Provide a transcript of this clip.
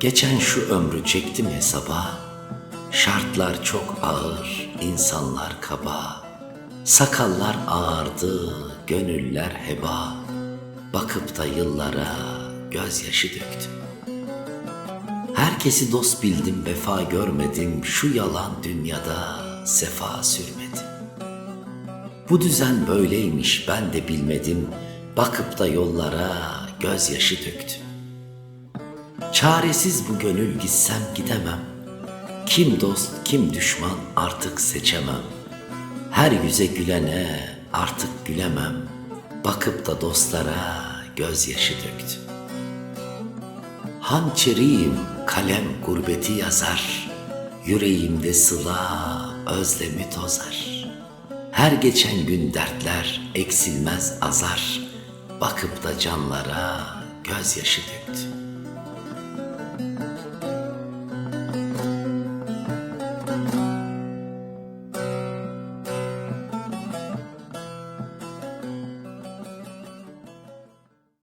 Geçen şu ömrü çektim hesaba. Şartlar çok ağır, insanlar kaba. Sakallar ağardı, gönüller heba. Bakıp da yıllara gözyaşı döktüm. Herkesi dost bildim, vefa görmedim. Şu yalan dünyada sefa sürmedim. Bu düzen böyleymiş ben de bilmedim. Bakıp da yollara gözyaşı döktüm. Çaresiz bu gönül gitsem gidemem. Kim dost kim düşman artık seçemem. Her yüze gülene artık gülemem. Bakıp da dostlara gözyaşı döktüm. Hançeriyim kalem gurbeti yazar. Yüreğimde sıla özlemi tozar. Her geçen gün dertler eksilmez azar. Bakıp da canlara gözyaşı döktüm.